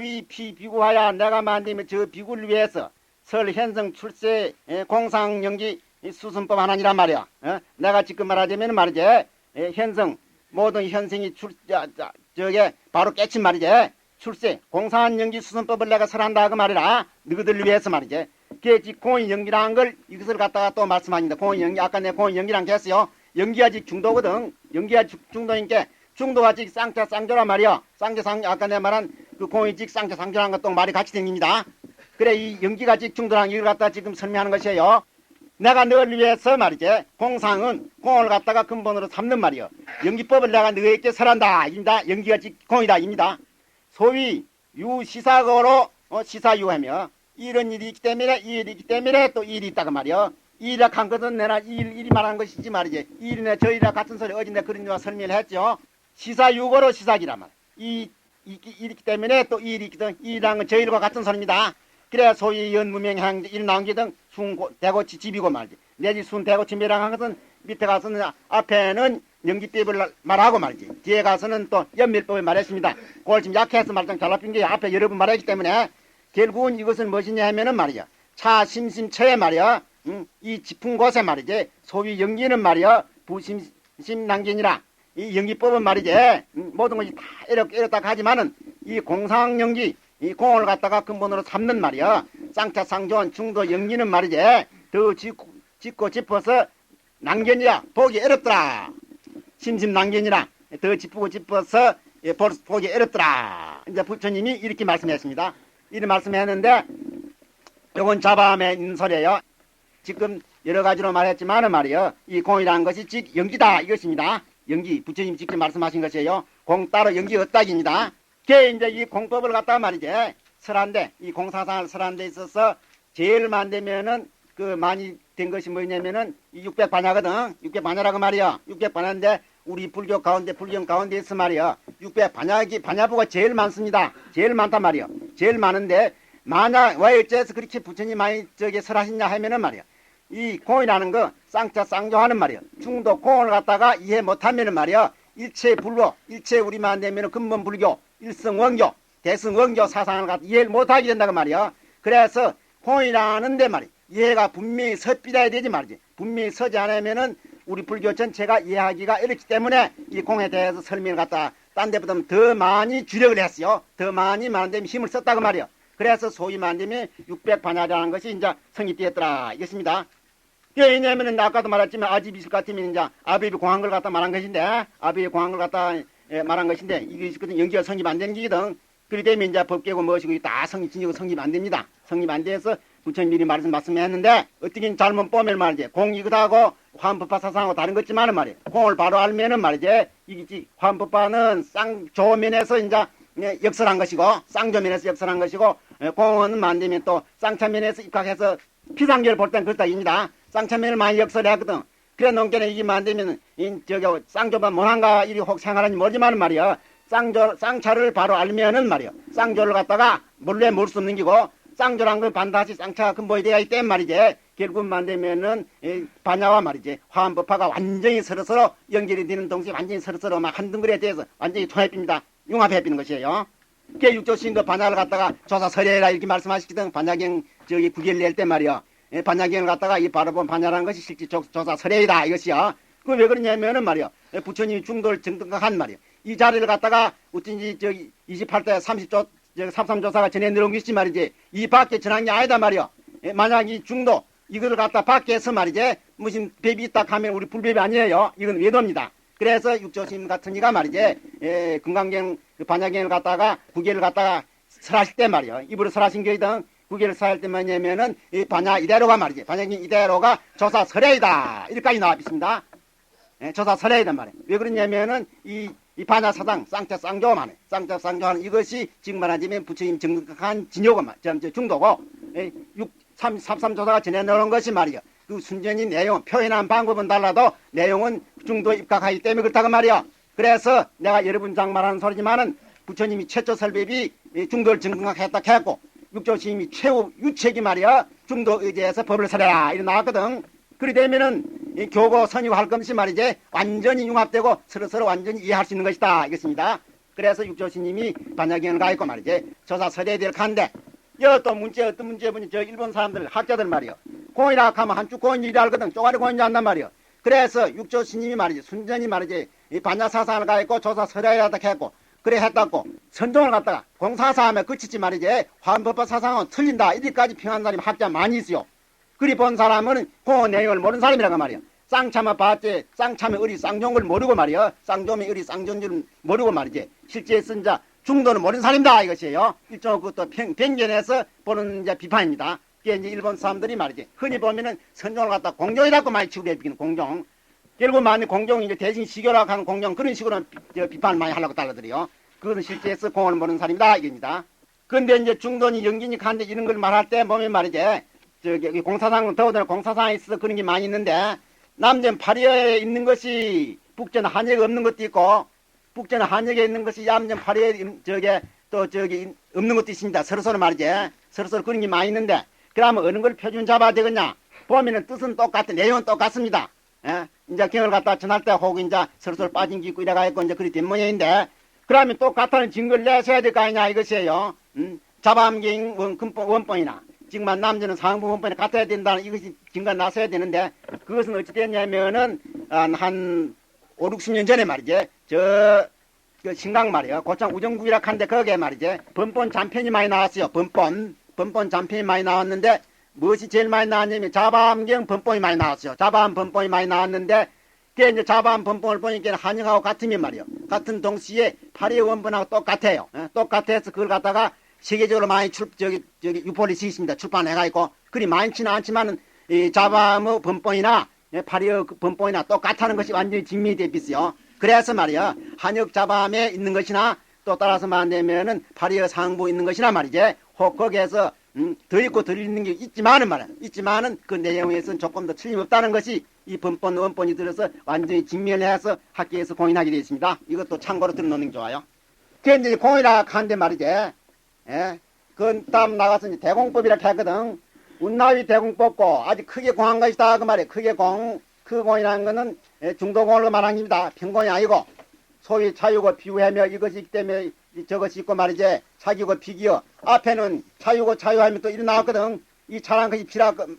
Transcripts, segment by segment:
위 피 비구하야 내가 만들면 저 비구를 위해서 설 현성 출세 에, 공상 연기 수순법 하나니란 말이야. 어? 내가 지금 말하자면 말이지 에, 현성 모든 현생이 출 저게 바로 깨친 말이지. 출세 공상 연기 수순법을 내가 설한다 그 말이라 너희들 위해서 말이지. 그게 공인 연기라는 걸 이것을 갖다가 또 말씀합니다. 공인 연기 아까 내 공인 연기란 게 했어요. 연기가 직 중도거든. 연기가 직 중도니까 중도가 직 쌍자 쌍조란 말이야. 쌍자 쌍 아까 내 말한 그 쌍자 쌍조라는 것도 말이 같이 생깁니다. 그래 이 연기가 직 중도랑 이걸 갖다 지금 설명하는 것이에요. 내가 널 위해서 말이지 공상은 공을 갖다가 근본으로 삼는 말이요. 연기법을 내가 너에게 설한다. 입니다. 연기가 직 공이다. 입니다. 소위 유시사거로 어, 시사유하며 이런 일이 있기 때문에 이 일이 있기 때문에 또 일이 있다고 말이요. 일이라 한 것은 내가 일, 일이 말하는 것이지 말이지. 일이나 저일이나 같은 소리 어제 내가 그런 이유와 설명을 했죠. 시사유거로 시사기란 말. 이, 있기 때문에 또 일이 있거든. 일이라는 건 저일과 같은 소리입니다. 그래야 소위 연무명향 일 나온 게등 순 대고치 집이고 말이지. 내지 순 대고치 미랑 한 것은 밑에 가서는 앞에는 연기법을 말하고 말이지. 뒤에 가서는 또 연밀법을 말했습니다. 그걸 지금 약해서 말좀 잘라핀 게 앞에 여러 번 말했기 때문에 결국은 이것은 무엇이냐 하면은 말이야. 차 심심처에 말이야. 음, 이 짚은 곳에 말이지. 소위 연기는 말이야. 부심심난견이라. 이 연기법은 말이지. 음, 모든 것이 다 이렇게 이렇다 하지만은 이 공상 연기 이 공을 갖다가 근본으로 삼는 말이야. 쌍차 쌍조원 중도 연기는 말이지. 더 짚고, 짚고 짚어서 난견이라 보기 어렵더라. 심심 난견이라 더 짚고 짚어서 예, 볼- 보기 어렵더라. 이제 부처님이 이렇게 말씀했습니다. 이렇게 말씀했는데 요건 있는 소리예요. 지금 여러 가지로 말했지만은 말이요. 이 공이라는 것이 즉 연기다 이것입니다. 연기 부처님 직접 말씀하신 것이에요. 공 따로 연기 없다입니다. 그게 이제 이 공법을 갖다가 말이지 설한데 이 공사상을 설한 데 있어서 제일 만되면은 그 많이 된 것이 뭐냐면은 이 육백 반야거든. 육백 반야라고 말이야. 육백 반야인데 우리 불교 가운데 불경 가운데 있어 말이야. 육백 반야기 반야부가 제일 많습니다. 제일 많단 말이야. 제일 많은데 만약 왜 어째서 그렇게 부처님 많이 저기 설하시냐 하면은 말이야. 이 공이라는 거 쌍자 쌍조하는 말이야. 중도 공을 갖다가 이해 못하면은 말이야. 일체 불로 일체 우리만 되면은 근본 불교 일성 원교 대승 원교 사상을 갖다 이해를 못하게 된다고 말이야. 그래서 공이라는데 말이야. 이해가 분명히 섭비라야 되지 말이지. 분명히 서지 않으면은 우리 불교 전체가 이해하기가 어렵기 때문에 이 공에 대해서 설명을 갖다 딴 데보다 더 많이 주력을 했어요. 더 많이 많은 데 힘을 썼다고 말이야. 그래서 소위 만되면 600반야라는 것이 이제 성립되었더라. 이것입니다. 왜냐면은 아까도 말했지만 아집이실 같으면 이제 아비비 공한 걸 갖다 말한 것인데 아비비 공한 걸 갖다 예, 말한 것인데 이게 있거든 연기가 성립 안 되는 기거든. 그리 되면 이제 법계고 무엇이고 다 성립 진이고 성립 안 됩니다. 성립 안 돼서 부처님 미리 말씀 말씀했는데 어떻게 잘못 보면 말이지 공 이거하고 화엄법화 사상하고 다른 것지만은 말이야 공을 바로 알면은 말이지 이게 화엄법화는 쌍 조면에서 이제 예, 역설한 것이고 쌍조면에서 역설한 것이고 예, 공은 만들면 또 쌍차면에서 입각해서 피상계를 볼 땐 그렇다 입니다. 쌍차면을 많이 역설했거든. 그래 농계는 이게 만들면 이 저기 쌍조만 못한가 이리 혹 생활하는지 모르지만 말이야. 쌍조 쌍차를 바로 알면은 말이야. 쌍조를 갖다가 몰래 물수 없는 기고 쌍조란 건 반드시 쌍차가 근본이 되어 있단 말이지. 결국 만들면은 이 반야와 말이지. 화엄법화가 완전히 서로서로 연결이 되는 동시에 완전히 서로서로 막한 덩그리에 대해서 완전히 통합입니다. 융합해 비는 것이에요. 그게 육조신도 반야를 갖다가 조사 설해라 이렇게 말씀하시거든. 반야경 저기 구결 낼때 말이야. 예, 반야경을 갖다가 이 바로 본 반야라는 것이 실제 조- 조사 설해이다 이것이야. 그왜 그러냐면은 말이야. 예, 부처님이 중도를 정등한 말이야. 이 자리를 갖다가 어쩐지 저기 28대 30조 저기 33조사가 전해 것이 말이지. 이 밖에 전한 게 아니다 말이야. 예, 만약 이 중도 이거를 갖다 밖에서 말이지 무슨 뱀이 있다 하면 우리 불뱀이 아니에요. 이건 외도입니다. 그래서 육조심 같은 이가 말이지 예, 금강경 그 반야경을 갖다가 구계를 갖다가 설하실 때 말이요. 입으로 설하신 게이든 구계를 설할 때 뭐냐면은 이 반야 이대로가 말이지. 반야경 이대로가 조사 설해이다. 이렇게까지 나와 있습니다. 예, 조사 설해이단 말이에요. 왜 그러냐면은 이, 이 반야 사상 쌍자 쌍조만 해. 쌍자 쌍조하는 이것이 지금 말하자면 부처님 정득한 진요고 말, 중도고 예, 6, 3, 33조사가 전해 놓은 것이 말이요. 그 순전히 내용, 표현한 방법은 달라도 내용은 중도 입각하기 때문에 그렇다고 말이요. 그래서 내가 여러분 장 말하는 소리지만은 부처님이 최초 설법이 이 중도를 정각했다 했고 육조 스님이 최후 유책이 말이야 중도 의제에서 법을 설해라 이래 나왔거든. 그리 되면은 이 교고 선유할 것이 말이지 완전히 융합되고 서로 서로 완전히 이해할 수 있는 것이다 이것입니다. 그래서 육조 스님이 반야경을 가 있고 말이지. 저사 서대들 간데 여또 문제 어떤 문제 보니 저 일본 사람들 학자들 말이요. 공이라 하면 한쪽 공인이라 하거든. 쪼가리 공인이 한단 말이요. 그래서 육조 스님이 말이지 순전히 말이지 이 반야 사상을 가 있고 조사 설야라다 했고 그래 했다고 선종을 갖다가 공사사함에 그치지 말이지 화엄법법 사상은 틀린다 이리까지 평한 사람이 학자 많이 있어요. 그리 본 사람은 그 내용을 모르는 사람이라고 말이야. 쌍참아 봤지 쌍참의 의리 쌍종을 모르고 말이야. 쌍종의 의리 쌍종줄 모르고 말이지. 실제 쓴 자 중도는 모르는 사람이다 이것이에요. 일종의 그것도 평, 변견해서 보는 이제 비판입니다. 그게 이제 일본 사람들이 말이지. 흔히 보면은 선종을 갖다 공종이라고 많이 치고 비기는 공종. 결국 만약 공종이 이제 대신 시교라고 하는 공종 그런 식으로 비, 저 비판을 많이 하려고 달라들이요. 그거는 실제에서 공을 모르는 사람이다 이겁니다. 근데 이제 중도니 연기니 간데 이런 걸 말할 때 보면 말이지. 저기 공사상 더더나 공사상에 있어서 그런 게 많이 있는데 남전 파리에 있는 것이 북전 한역에 없는 것도 있고 북전 한역에 있는 것이 남전 파리에 임- 저게 또 저기 없는 것도 있습니다. 서로서로 말이지. 서로서로 그런 게 많이 있는데 그러면 어느 걸 표준 잡아야 되겠냐? 보면은 뜻은 똑같은 내용은 똑같습니다. 예? 이제 경을 갖다 전할 때 혹은 이제 서로서로 빠진 게 있고 이래가 있고 이제 그리 된 모양인데 그러면 똑같다는 증거를 내셔야 될 거 아니냐 이것이에요. 음? 자바암경 원, 근본, 원본이나 지금 남자는 상부 원본이 같아야 된다는 이것이 증거 나서야 되는데 그것은 어찌 됐냐면은 한, 한 5, 60년 전에 말이지 저, 그 신강 말이야 고창 우정국이라 한데 거기에 말이지 번본 잔편이 많이 나왔어요 번본 번본 잔편이 많이 나왔는데 무엇이 제일 많이 나왔냐면 자바암경 번본이 많이 나왔어요. 자바암 번본이 많이 나왔는데 그게 이제 자바암 번본을 보니까 한영하고 같으면 말이요. 같은 동시에 파리 원본하고 똑같아요. 예, 똑같아서 그걸 갖다가 세계적으로 많이 출 저기 저기 유포를 지었습니다. 출판해가지고. 그리 많지는 않지만은 이 자바암의 번본이나 예, 파리의 그 번본이나 똑같다는 것이 완전히 되어 있어요. 그래서 말이야 한역 자바암에 있는 것이나 또 따라서 말하면은 파리의 상부에 있는 것이나 말이지 혹 거기에서 음, 더 있고 덜 있는 게 있지만은 말이야. 있지만은 그 내용에서는 조금 더 틀림없다는 것이 이 번본 원본이 들어서 완전히 직면해서 학계에서 공인하게 되어 있습니다. 이것도 참고로 들어놓는 게 좋아요. 이제 공이라 하는데 말이지 예? 그 다음 나가서 이제 대공법이라 하거든. 운나위 대공법고 아주 크게 공한 것이다. 그 말이에요. 크게 공, 그 공이라는 거는 예, 중도공을 말하는 겁니다. 평공이 아니고 소위 차유고 비유하며 이것이 있기 때문에 이- 저것이 있고 말이지 차기고 비기요 앞에는 차유고 차유하면 또 일어나거든. 이 차란 것이 비라 그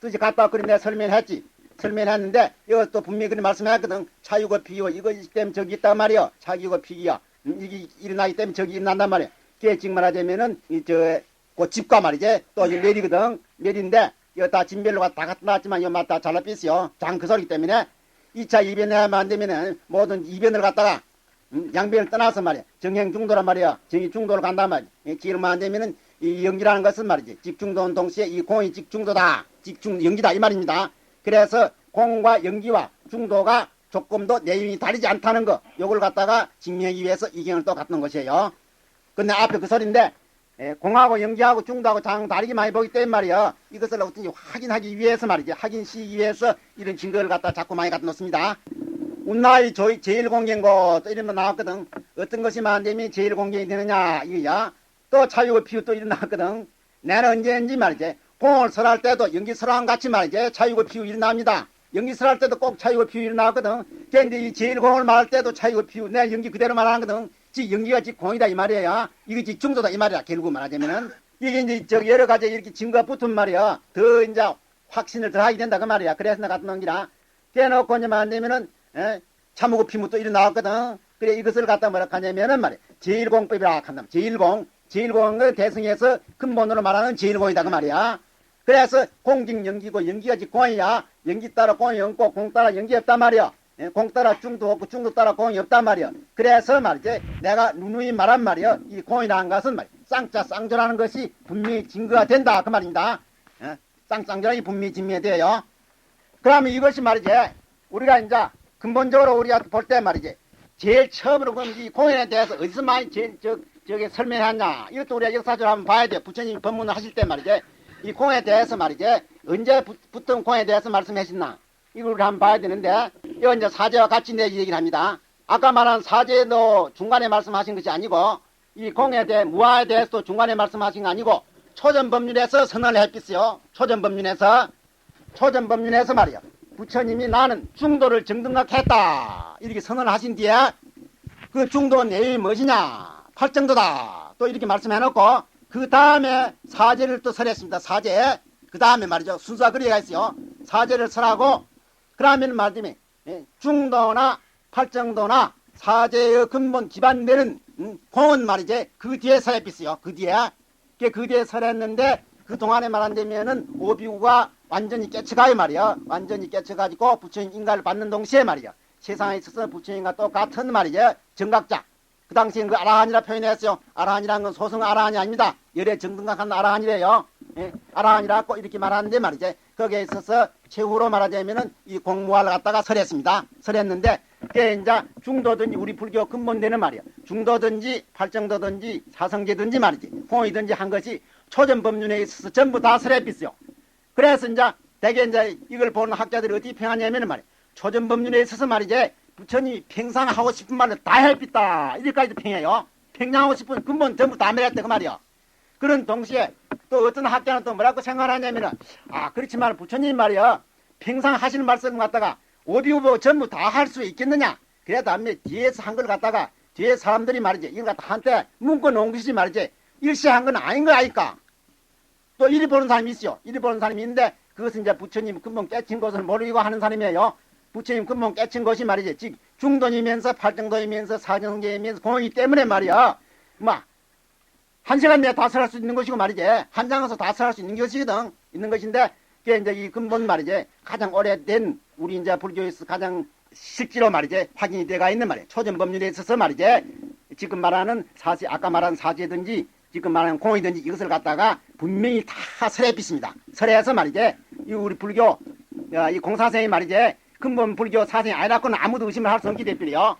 뜻이 같다. 그래 내가 설명했지. 설명했는데 이것도 분명히 그렇게 말씀했거든. 차유고 비기요 이것이 때문에 저기 있단 말이요 차기고 비기요 음, 이게 일어나기 때문에 저기 일어난단 말이야. 지금 말하자면은 이저 그 집과 말이지. 또 이제 멜이거든. 멜인데 이거 다 진별로가 다 갖다 놨지만 이거 맞다 잘라삐스요. 장그 소리 때문에 2차 이변하면 안 되면은 모든 이변을 갖다가 음, 양변을 떠나서 말이야. 정행 중도란 말이야. 정의 중도로 간단 말이야. 기르면 안 되면은 이 연기라는 것은 말이지. 직중도는 동시에 이 공이 직중도다. 직중 연기다. 이 말입니다. 그래서 공과 연기와 중도가 조금 더 내용이 다르지 않다는 거 요걸 갖다가 증명하기 위해서 이경을 또 갖는 것이에요. 근데 앞에 그 소리인데 예, 공하고 연기하고 중도하고 장 다르게 많이 보기 때문에 말이야. 이것을 어떤지 확인하기 위해서 말이지. 확인시키기 위해서 이런 증거를 갖다 자꾸 많이 갖다 놓습니다 운나의 저희 제일 공개인거 또 이런 거 나왔거든. 어떤 것이 만되면 제일 공개이 되느냐 이거야. 또 차유고 피우 또 이런 거 나왔거든. 내는 언제인지 말이지. 공을 설할 때도 연기 설랑 같이 말이지. 차유고 피우 일어납니다. 연기 설할 때도 꼭 차유고 피우 일어나거든. 근데 이 제일 공을 말할 때도 차유고 피우 내 연기 그대로 말하거든. 지 연기가 지 공이다 이 말이야 이거 지 중도다 이 말이야 결국 말하자면은. 이게 이제 저 여러 가지 이렇게 증거가 붙은 말이야. 더 이제 확신을 더 하게 된다 그 말이야. 그래서 갖다 놓은 기라. 깨놓고 이제 안 되면은 에? 참하고 피무 또 이리 나왔거든. 그래 이것을 갖다 뭐라 하냐면은 말이야. 제일공법이라 한다 제일공. 제일공을 대승해서 근본으로 말하는 제일공이다 그 말이야. 그래서 공직 연기고 연기가 지 공이야. 연기 따라 공이 없고 공 따라 연기 없단 말이야. 예, 공 따라 중도 없고 중도 따라 공이 없단 말이야. 그래서 말이지 내가 누누이 말한 말이야. 이 공이라는 것은 말이야. 쌍자 쌍조라는 것이 분명히 증거가 된다. 그 말입니다. 예, 쌍쌍조라는 게 분명히 증명이 돼요. 그러면 이것이 말이지 우리가 이제 근본적으로 우리가 볼 때 말이지 제일 처음으로 그럼 이 공연에 대해서 어디서 많이 제일 저 저게 설명했냐. 이것도 우리가 역사적으로 한번 봐야 돼 부처님 법문을 하실 때 말이지 이 공에 대해서 말이지 언제부터 공에 대해서 말씀하셨나. 이걸 한번 봐야 되는데 이거 이제 사제와 같이 내 얘기를 합니다. 아까 말한 사제도 중간에 말씀하신 것이 아니고 이 공에 대해 무아에 대해서도 중간에 말씀하신 거 아니고 초전법률에서 선언을 했겠어요. 초전법률에서 초전법륜에서 말이야. 부처님이 나는 중도를 정등각했다. 이렇게 선언을 하신 뒤에 그 중도 내용이 무엇이냐? 팔정도다. 또 이렇게 말씀해놓고 그 다음에 사제를 또 설했습니다. 사제. 그 다음에 말이죠. 순서가 그리가 있어요. 사제를 설하고 그러면 말하자면 예, 중도나 팔정도나 사제의 근본 기반되는 음, 공은 말이지 그 뒤에 설에 있어요. 그 뒤에 그 뒤에 설했는데 그 동안에 말한다면은 오비구가 완전히 깨쳐가요 말이야. 완전히 깨쳐가지고 부처님 인가를 받는 동시에 말이야. 세상에 있어서 부처님과 똑같은 말이죠. 정각자. 그 당시엔 그 아라한이라 표현했어요. 아라한이라는 건 소승 아라한이 아닙니다. 열애 정등각한 아라한이래요. 예, 아라한이라고 이렇게 말하는데 말이죠. 거기에 있어서 최후로 말하자면은 이 공무화를 갖다가 설했습니다. 설했는데 그게 이제 중도든지 우리 불교 근본되는 말이야. 중도든지 팔정도든지 사성제든지 말이지. 홍이든지 한 것이 초전법륜에 있어서 전부 다 있어요. 그래서 이제 대개 이제 이걸 보는 학자들이 어떻게 평하냐면은 말이야. 초전법륜에 있어서 말이지. 부처님이 평상 하고 싶은 말을 다 해pis다. 이렇게까지 평해요. 평양하고 싶은 근본 전부 다 매렸다 그 말이야. 그런 동시에 또 어떤 학자는 또 뭐라고 생각하냐면은 아 그렇지만 부처님 말이야. 평상 하시는 말씀 갖다가 오비오보 전부 다 할 수 있겠느냐? 그래도 안에 뒤에서 한 걸 갖다가 뒤에 사람들이 말이지 이걸 갖다 묶어 놓은 것이지 말이지 일시한 건 아닌 거 아닐까? 또 이리 보는 사람이 있어요. 이리 보는 사람이 있는데 그것은 이제 부처님 근본 깨친 것을 모르고 하는 사람이에요. 부처님 근본 깨친 것이 말이지. 즉 중도이면서 팔정도이면서 사정성제이면서 공이기 때문에 말이야. 막 한 시간 내에 다 설할 수 있는 것이고 말이지. 한 장에서 다 설할 수 있는 것이거든. 있는 것인데 그게 이제 이 근본 말이지. 가장 오래된 우리 이제 불교에서 가장 실제로 말이지 확인이 돼가 있는 말이에요. 초전 법률에 있어서 말이지. 지금 말하는 사제 아까 말한 사제든지 지금 말하는 공이든지 이것을 갖다가 분명히 다 설해 빚습니다. 설해서 말이지. 이 우리 불교 야, 이 공사생이 말이지. 근본 불교 사생이 아니라고는 아무도 의심을 할 수 없기 때문에요.